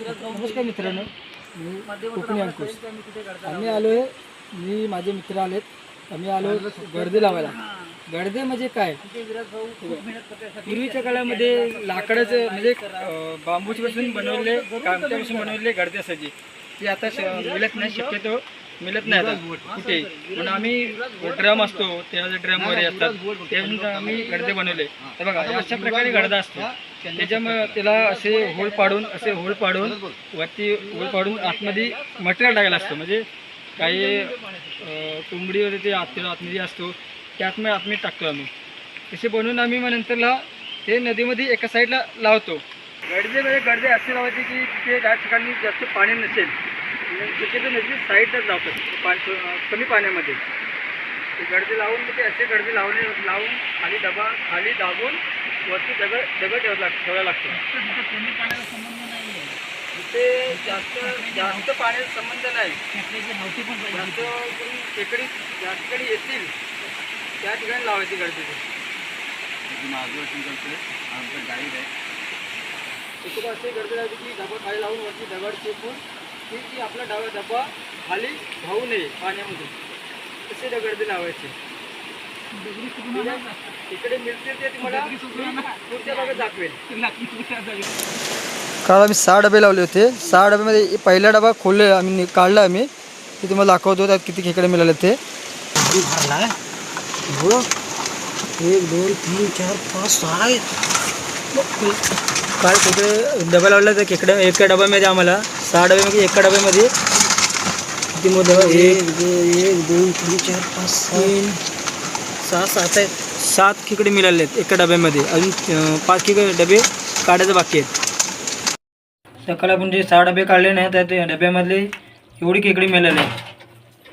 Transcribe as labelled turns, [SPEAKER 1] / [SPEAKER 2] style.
[SPEAKER 1] नमस्कार मित्रांनो. मी कोकणी अंकुश. आम्ही आलो आहे मी माझे मित्र आलेत. आम्ही आलो गर्दी लावायला. गर्दी म्हणजे काय? पूर्वीच्या काळामध्ये लाकडाचं म्हणजे अं, बांबूपासून बनवले कामच्यापासून बनवलेले गर्दी असायची. ती आता मिळत नाही शक्यतो मिळत नाही आता कुठे? म्हणून आम्ही ड्रम असतो तेव्हा ड्रम वगैरे असतात त्यातून आम्ही गडदे बनवले. तर बघा अशा प्रकारे गडदा असतो. त्याच्यामुळे त्याला असे होल पाडून असे होल पाडून वरती होल पाडून आतमध्ये मटेरियल टाकायला असतं. म्हणजे काही अं, वगैरे ते आत आतमध्ये असतो ते आतमध्ये आतमध्ये टाकतो आम्ही. तसे बनवून आम्ही मग नंतरला ते नदीमध्ये एका साईडला लावतो. गडदे म्हणजे गडदे असे लावायचे की तिथे त्या ठिकाणी जास्त पाणी नसेल तिथे नदी साईडलाच लावतात पाणी कमी पाण्यामध्ये. ते गडदे लावून मग ते असे गडदे लावणे लावून खाली डबा खाली दाबून वरती दगड दगड ठेवायला लाग ठेवायला लागतो. तिथे जास्त जास्त पाण्याचा संबंध नाही. जास्त टेकडी ज्या ठिकाणी येतील त्या ठिकाणी लावायची गडदे ते
[SPEAKER 2] मार्गदर्शन करतोय. आमचं गाईड आहे.
[SPEAKER 1] तिथे असे गडबड आहे की डबा खाली लावून वरती दगड चेपून की की आपला डावा डबा खाली धावू नये पाण्यामध्ये. तसे दगडे लावायचे? इकडे मिळते ते तुम्हाला पुढच्या भागात दाखवेल काल आम्ही सहा डबे लावले होते. सहा डब्यामध्ये पहिला डबा खोलले आम्ही काढला आम्ही. ते तुम्हाला दाखवतो त्यात किती खेकडे मिळाले ते.
[SPEAKER 2] भरला हो एक दोन तीन चार पाच सहा आहेत.
[SPEAKER 1] काल खेकडे डबा लावला तर खेकडे एका डब्यामध्ये आम्हाला. सहा डब्यामध्ये एका डब्यामध्ये किती मोठं? एक
[SPEAKER 2] एक दोन तीन चार पाच सहा.
[SPEAKER 1] तीन सहा सात आहेत. सात खेकडे मिळाले आहेत एका डब्यामध्ये अजून पाच खेकडे डबे काढायचे बाकी आहेत. सकाळी आपण जे सहा डबे काढले नाही त्या ते डब्यामधले एवढी खेकडे मिळाले. आहेत